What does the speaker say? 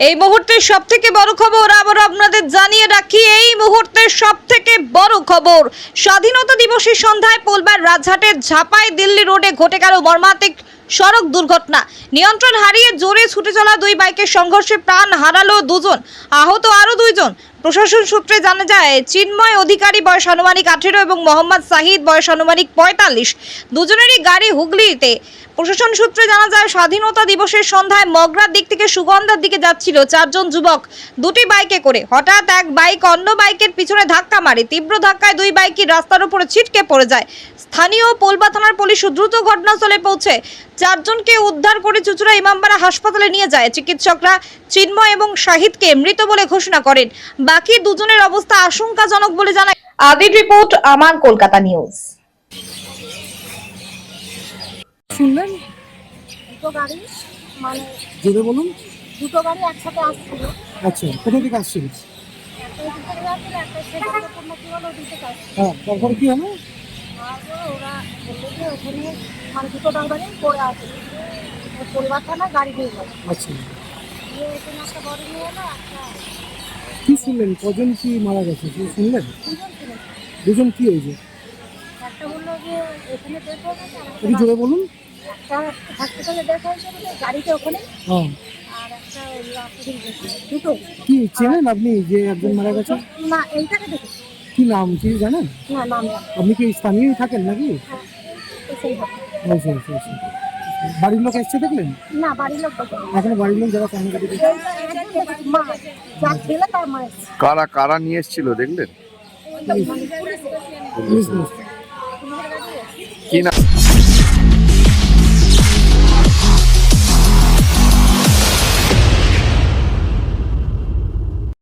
এই মুহূর্তে সব থেকে বড় খবর আবার আপনাদের জানিয়ে রাখি, এই মুহূর্তে সব থেকে বড় খবর। স্বাধীনতা দিবসের সন্ধ্যায় পোলবার রাজহাটের ঝাপাই দিল্লি রোডে ঘটে গেল মর্মান্তিক সড়ক দুর্ঘটনা। নিয়ন্ত্রণ হারিয়ে জোরে ছুটে চলা দুই বাইকের সংঘর্ষে প্রাণ হারালো দুজন, আহত আরও দুইজন। প্রশাসন সূত্রে জানা যায়, চিন্ময় অধিকারী বয়স আনুমানিক আঠেরো এবং মোহাম্মদ সাহিদ বয়স আনুমানিক পঁয়তাল্লিশ। দুজনেরই গাড়ি হুগলিতে। প্রশাসন সূত্রে জানা যায়, স্বাধীনতা দিবসের সন্ধ্যায় মগরার দিক থেকে সুগন্ধার দিকে যাচ্ছিল চারজন যুবক। দুটি বাইকে করে, হঠাৎ এক বাইক অন্য বাইকের পিছনে ধাক্কা মারে। তীব্র ধাক্কায় দুই বাইকই রাস্তার উপরে ছিটকে পড়ে যায়। স্থানীয় পোলবা থানার পুলিশ দ্রুত ঘটনাস্থলে পৌঁছে। চারজনকে উদ্ধার করে চুচুড়া ইমামবাড়া হাসপাতালে নিয়ে যায়। চিকিৎসকরা চিন্ময় এবং শাহিদকে মৃত বলে ঘোষণা করেন। বাকি দুজনের অবস্থা আশঙ্কাজনক বলে জানায় আদির রিপোর্ট আমার কলকাতা নিউজ। শুনলেন? দুটো গাড়ি মানে জোরে বলুন। দুটো গাড়ি একসাথে আসছিল। আচ্ছা কোথা থেকে আসছিল? হ্যাঁ তারপরে কি হলো? ওরা বলল যে ওখানে মানে দুটো গাড়ি পড়ে আছে। পরিবার থানা গাড়ি নিয়ে গেল। আচ্ছা। দিয়ে একটা বড় নিয়ে এলো একটা কি শুনলেন? কজন কি মারা গেছে? কি শুনলেন? দুজন কি হয়েছে? একটা বলল যে এখানে ডেট একটু জোরে বলুন। একটা হসপিটালে ডেট হয়েছে গাড়িতে ওখানে। হ্যাঁ আর একটা ওই রাস্তা দিয়ে গেছে। দুটো। কি চেনেন আপনি যে একজন মারা গেছে? না এইটাকে কি নাম? কি জানেন? না নাম আপনি কি স্থানীয় থাকেন নাকি। আচ্ছা আচ্ছা আচ্ছা বাড়ির লোক এসছে দেখলেন না বাড়ির লোক এখন বাড়ির লোক যারা কর্মী মা কারা কারা নিয়ে এসেছিল দেখলেন? কি না